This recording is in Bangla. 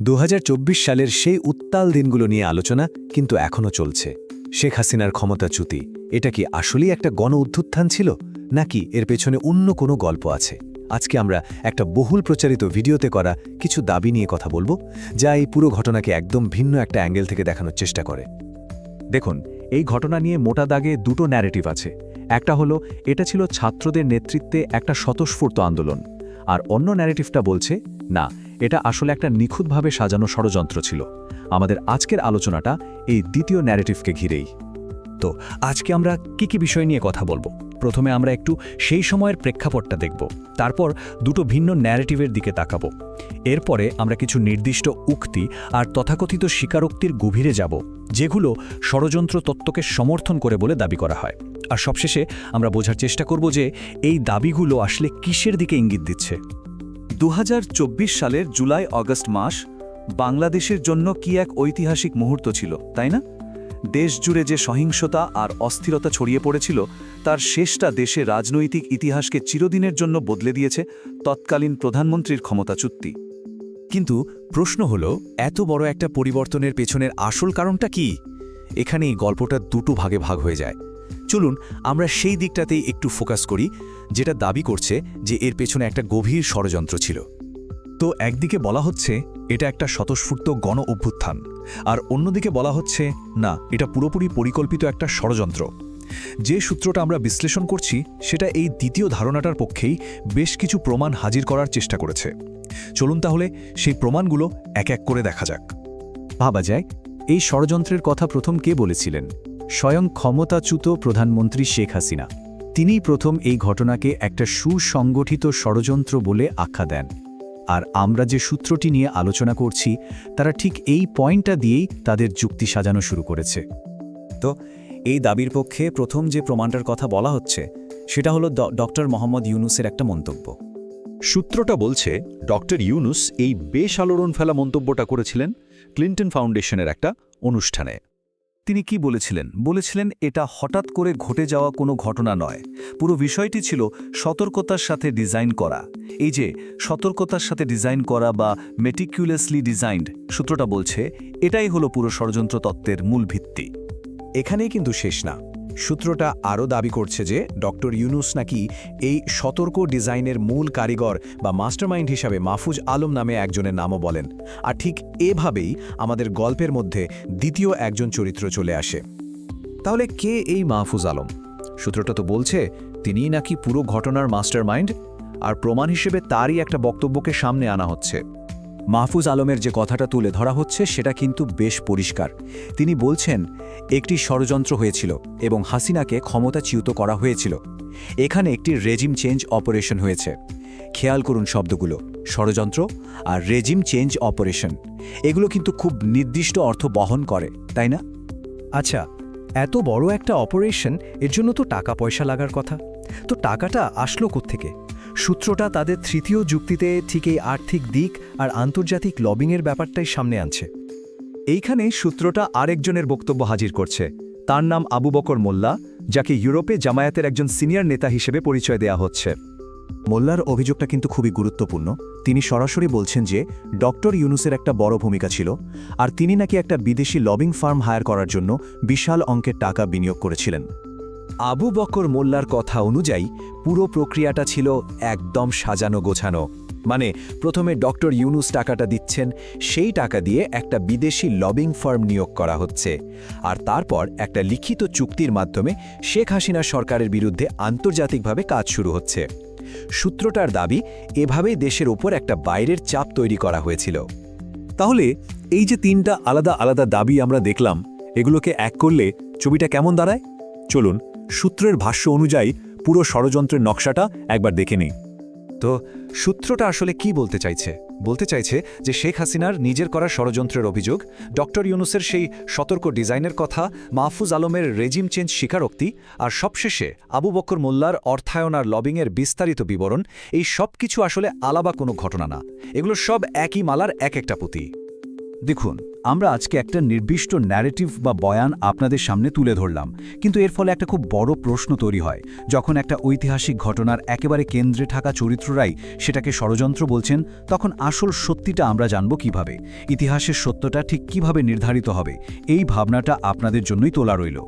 দু হাজার চব্বিশ সালের সেই উত্তাল দিনগুলো নিয়ে আলোচনা কিন্তু এখনও চলছে। শেখ হাসিনার ক্ষমতাচ্যুতি এটা কি আসলেই একটা গণ উত্থান ছিল, নাকি এর পেছনে অন্য কোনো গল্প আছে? আজকে আমরা একটা বহুল প্রচারিত ভিডিওতে করা কিছু দাবি নিয়ে কথা বলব, যা এই পুরো ঘটনাকে একদম ভিন্ন একটা অ্যাঙ্গেল থেকে দেখানোর চেষ্টা করে। দেখুন, এই ঘটনা নিয়ে মোটা দাগে দুটো ন্যারেটিভ আছে। একটা হলো, এটা ছিল ছাত্রদের নেতৃত্বে একটা স্বতঃস্ফূর্ত আন্দোলন, আর অন্য ন্যারেটিভটা বলছে, না এটা আসলে একটা নিখুঁতভাবে সাজানো ষড়যন্ত্র ছিল। আমাদের আজকের আলোচনাটা এই দ্বিতীয় ন্যারেটিভকে ঘিরেই। তো, আজকে আমরা কি কি বিষয় নিয়ে কথা বলব? প্রথমে আমরা একটু সেই সময়ের প্রেক্ষাপটটা দেখব। তারপর দুটো ভিন্ন ন্যারেটিভের দিকে তাকাবো। এরপরে আমরা কিছু নির্দিষ্ট উক্তি আর তথাকথিত স্বীকারোক্তির গভীরে যাব, যেগুলো ষড়যন্ত্র তত্ত্বকে সমর্থন করে বলে দাবি করা হয়। আর সবশেষে আমরা বোঝার চেষ্টা করব যে এই দাবিগুলো আসলে কিসের দিকে ইঙ্গিত দিচ্ছে। দু হাজার চব্বিশ সালের জুলাই অগস্ট মাস বাংলাদেশের জন্য কি এক ঐতিহাসিক মুহূর্ত ছিল, তাই না? দেশ জুড়ে যে সহিংসতা আর অস্থিরতা ছড়িয়ে পড়েছিল, তার শেষটা দেশে রাজনৈতিক ইতিহাসকে চিরদিনের জন্য বদলে দিয়েছে তৎকালীন প্রধানমন্ত্রীর ক্ষমতা ক্ষমতাচ্যুতি কিন্তু প্রশ্ন হলো, এত বড় একটা পরিবর্তনের পেছনের আসল কারণটা কি? এখানেই গল্পটা দুটো ভাগে ভাগ হয়ে যায়। চলুন, আমরা সেই দিকটাতেই একটু ফোকাস করি, যেটা দাবি করছে যে এর পেছনে একটা গভীর ষড়যন্ত্র ছিল। তো একদিকে বলা হচ্ছে, এটা একটা স্বতঃস্ফূর্ত গণ অভ্যুত্থান, আর অন্যদিকে বলা হচ্ছে, না, এটা পুরোপুরি পরিকল্পিত একটা ষড়যন্ত্র। যে সূত্রটা আমরা বিশ্লেষণ করছি, সেটা এই দ্বিতীয় ধারণাটার পক্ষেই বেশ কিছু প্রমাণ হাজির করার চেষ্টা করেছে। চলুন তাহলে সেই প্রমাণগুলো এক এক করে দেখা যাক। ভাবা যায়, এই ষড়যন্ত্রের কথা প্রথম কে বলেছিলেন? স্বয়ং ক্ষমতাচ্যুত প্রধানমন্ত্রী শেখ হাসিনা। তিনিই প্রথম এই ঘটনাকে একটা সুসংগঠিত ষড়যন্ত্র বলে আখ্যা দেন। আর আমরা যে সূত্রটি নিয়ে আলোচনা করছি, তারা ঠিক এই পয়েন্টটা দিয়েই তাদের যুক্তি সাজানো শুরু করেছে। তো, এই দাবির পক্ষে প্রথম যে প্রমাণটার কথা বলা হচ্ছে, সেটা হলো ডক্টর মোহাম্মদ ইউনুসের একটা মন্তব্য। সূত্রটা বলছে, ডক্টর ইউনুস এই বেশ আলোড়ন ফেলা মন্তব্যটা করেছিলেন ক্লিন্টন ফাউন্ডেশনের একটা অনুষ্ঠানে। তিনি কি বলেছিলেন? বলেছিলেন, এটা হঠাৎ করে ঘটে যাওয়া কোনো ঘটনা নয়। পুরো বিষয়টি ছিল সতর্কতার সাথে ডিজাইন করা। এই যে, সতর্কতার সাথে ডিজাইন করা বা মেটিকিউলাসলি ডিজাইনড সূত্রটা বলছে, এটাই হলো পুরো ষড়যন্ত্র তত্ত্বের মূল ভিত্তি। এখানেই কিন্তু শেষ না। সূত্রটা আরও দাবি করছে যে ডক্টর ইউনুস নাকি এই সতর্ক ডিজাইনের মূল কারিগর বা মাস্টারমাইন্ড হিসাবে মাহফুজ আলম নামে একজনের নামও বলেন। আর ঠিক এভাবেই আমাদের গল্পের মধ্যে দ্বিতীয় একজন চরিত্র চলে আসে। তাহলে কে এই মাহফুজ আলম? সূত্রটা তো বলছে, তিনিই নাকি পুরো ঘটনার মাস্টারমাইন্ড, আর প্রমাণ হিসেবে তারই একটা বক্তব্যকে সামনে আনা হচ্ছে। মাহফুজ আলমের যে কথাটা তুলে ধরা হচ্ছে সেটা কিন্তু বেশ পরিষ্কার। তিনি বলছেন, একটি ষড়যন্ত্র হয়েছিল এবং হাসিনাকে ক্ষমতাচ্যুত করা হয়েছিল। এখানে একটি রেজিম চেঞ্জ অপারেশন হয়েছে। খেয়াল করুন শব্দগুলো, ষড়যন্ত্র আর রেজিম চেঞ্জ অপারেশন। এগুলো কিন্তু খুব নির্দিষ্ট অর্থ বহন করে, তাই না? আচ্ছা এত বড় একটা অপারেশন, এর জন্য তো টাকা পয়সা লাগার কথা। তো টাকাটা আসলো কোত্থেকে? সূত্রটা তাদের তৃতীয় যুক্তিতে ঠিক এই আর্থিক দিক আর আন্তর্জাতিক লবিংয়ের ব্যাপারটাই সামনে আনছে। এইখানে সূত্রটা আরেকজনের বক্তব্য হাজির করছে। তার নাম আবু বকর মোল্লা, যাকে ইউরোপে জামায়াতের একজন সিনিয়র নেতা হিসেবে পরিচয় দেয়া হচ্ছে। মোল্লার অভিযোগটা কিন্তু খুবই গুরুত্বপূর্ণ। তিনি সরাসরি বলছেন যে, ডক্টর ইউনুসের একটা বড় ভূমিকা ছিল আর তিনি নাকি একটা বিদেশি লবিং ফার্ম হায়ার করার জন্য বিশাল অঙ্কের টাকা বিনিয়োগ করেছিলেন। আবু বকর মোল্লার কথা অনুযায়ী, পুরো প্রক্রিয়াটা ছিল একদম সাজানো গোছানো। মানে প্রথমে ডক্টর ইউনুস টাকাটা দিচ্ছেন, সেই টাকা দিয়ে একটা বিদেশি লবিং ফার্ম নিয়োগ করা হচ্ছে। আর তারপর একটা লিখিত চুক্তির মাধ্যমে শেখ হাসিনা সরকারের বিরুদ্ধে আন্তর্জাতিকভাবে কাজ শুরু হচ্ছে। সূত্রটার দাবি, এভাবেই দেশের ওপর একটা বাইরের চাপ তৈরি করা হয়েছিল। তাহলে এই যে তিনটা আলাদা আলাদা দাবি আমরা দেখলাম, এগুলোকে এক করলে ছবিটা কেমন দাঁড়ায়? চলুন সূত্রের ভাষ্য অনুযায়ী, পুরো ষড়যন্ত্রের নকশাটা একবার দেখে নিই। তো সূত্রটা আসলে কি বলতে চাইছে? বলতে চাইছে যে শেখ হাসিনার নিজের করা ষড়যন্ত্রের অভিযোগ, ডক্টর ইউনুসের সেই সতর্ক ডিজাইনের কথা, মাহফুজ আলমের রেজিম চেঞ্জ স্বীকারোক্তি আর সবশেষে আবু বকর মোল্লার অর্থায়ন আর লবিংয়ের বিস্তারিত বিবরণ, এই সব কিছু আসলে আলাবা কোনো ঘটনা না। এগুলো সব একই মালার এক একটা পুঁতি। দেখুন, আমরা আজকে একটা নির্দিষ্ট ন্যারেটিভ বা বয়ান আপনাদের সামনে তুলে ধরলাম, কিন্তু এর ফলে একটা খুব বড় প্রশ্ন তৈরি হয়। যখন একটা ঐতিহাসিক ঘটনার একেবারে কেন্দ্রে থাকা চরিত্ররাই সেটাকে ষড়যন্ত্র বলছেন, তখন আসল সত্যিটা আমরা জানব কীভাবে? ইতিহাসের সত্যটা ঠিক কীভাবে নির্ধারিত হবে? এই ভাবনাটা আপনাদের জন্যই তোলা রইল।